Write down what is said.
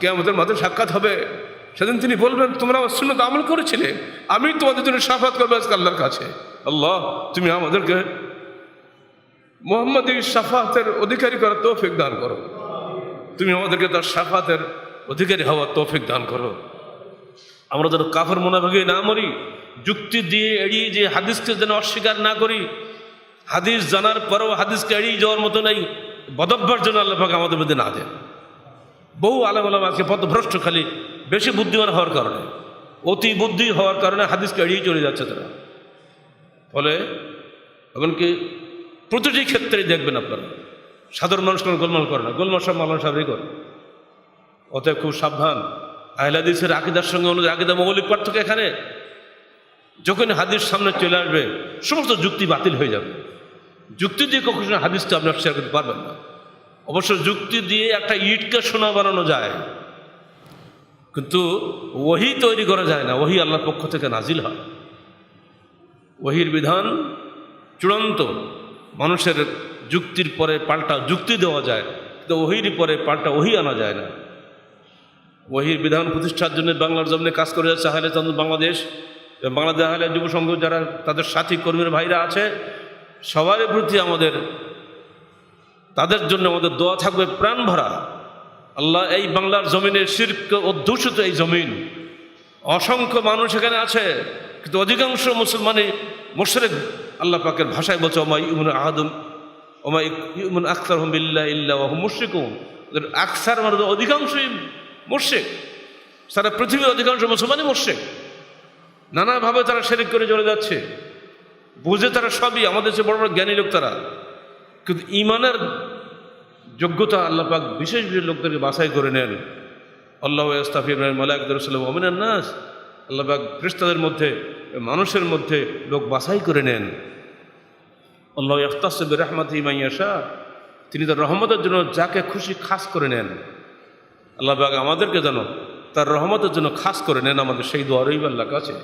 কে আমাদের মাঝে সাক্ষাৎ হবে। সেদিন তিনি বলবেন, তোমরা আমার শূন্য আমল করেছিলে। আমি তোমাদের জন্য সাফাত করব আজকে আল্লাহর কাছে। আল্লাহ, তুমি আমাদেরকে মোহাম্মদ সাফাতের অধিকারী করার তৌফিক দান করো। তুমি আমাদেরকে তার সাফাতের অধিকারী হওয়ার তৌফিক দান করো। আমরা যেন কাফের মোনাভাগে না মরি, যুক্তি দিয়ে এড়িয়ে যে হাদিসকে যেন অস্বীকার না করি, হাদিস জানার পরেও হাদিসকে এড়িয়ে যাওয়ার মতো নেই বদভ্যাস জন্য আল্লাহ আমাদের মধ্যে না দেন। বহু আলাম আলাম আজকে পথভ্রষ্ট খালি বেশি বুদ্ধিমান হওয়ার কারণে। অতি বুদ্ধি হওয়ার কারণে হাদিসকে এড়িয়ে চলে যাচ্ছে তারা। ফলে এমনকি প্রতিটি ক্ষেত্রেই দেখবেন আপনারা। সাধারণ মানুষ কোনো গোলমাল করে না। গোলমাল সব মালান সাহেবই করে। অতএব খুব সাবধান। আহলাদিসের আকিদার সঙ্গে অনুযায়ী আকিদা মৌলিক পার্থক্য এখানে। যখন হাদিস সামনে চলে আসবে, সমস্ত যুক্তি বাতিল হয়ে যাবে। যুক্তি দিয়ে কখনো হাদিসটা আপনার শেয়ার করতে পারবেন না। অবশ্য যুক্তি দিয়ে একটা ইটকে সোনা বানানো যায়। কিন্তু ওহি তৈরি করা যায় না, ওহি আল্লাহর পক্ষ থেকে নাজিল হয়। ওহির বিধান চূড়ান্ত, মানুষের যুক্তির পরে পাল্টা যুক্তি দেওয়া যায়, কিন্তু ওহির পরে পাল্টা ওহি আনা যায় না। ওহির বিধান প্রতিষ্ঠার জন্য বাংলার জমিনে কাজ করে যাচ্ছে আহলে চন্দ্র বাংলাদেশ। বাংলাদেশ আহলে যুব সংঘ যারা তাদের সাথী কর্মীর ভাইরা আছে সবার প্রতি আমাদের তাদের জন্য আমাদের দোয়া থাকবে প্রাণ ভরা। আল্লাহ এই বাংলার জমিনের শির্ক অধ্যুষিত এই জমিন। অসংখ্য মানুষ এখানে আছে, কিন্তু অধিকাংশ মুসলমানই মোশরেক। আল্লাহ পাকের ভাষায় বলছে, ওমাই ইমুন আহাদুম ওমাই ইমুন আখতার হমিল্লা ইল্লা ওদের আকসার মানে অধিকাংশই মোর্শেক সারা পৃথিবীর অধিকাংশ মুসলমানই মোর্শেক নানাভাবে তারা শেরিক করে চলে যাচ্ছে। বুঝে তারা সবই, আমাদের চেয়ে বড় বড় জ্ঞানী লোক তারা। কিন্তু ইমানের যোগ্যতা আল্লাহ পাক বিশেষ বিশেষ লোকদেরকে বাছাই করে নেন। আল্লাহ ইস্তাফি ইব্রাহিম মালাকদুরসাল্লাম অমিনান নাস। আল্লাহ পাক খ্রিস্টাদের মধ্যে, মানুষের মধ্যে লোক বাছাই করে নেন। আল্লাহ ইফতাসব রহমত ইমাইয়াশা তিনি তার রহমতের জন্য যাকে খুশি খাস করে নেন। আল্লাহ পাক আমাদেরকে যেন তার রহমতের জন্য খাস করে নেন। আমাদের সেই দোয়া রইব আল্লাহ কাছে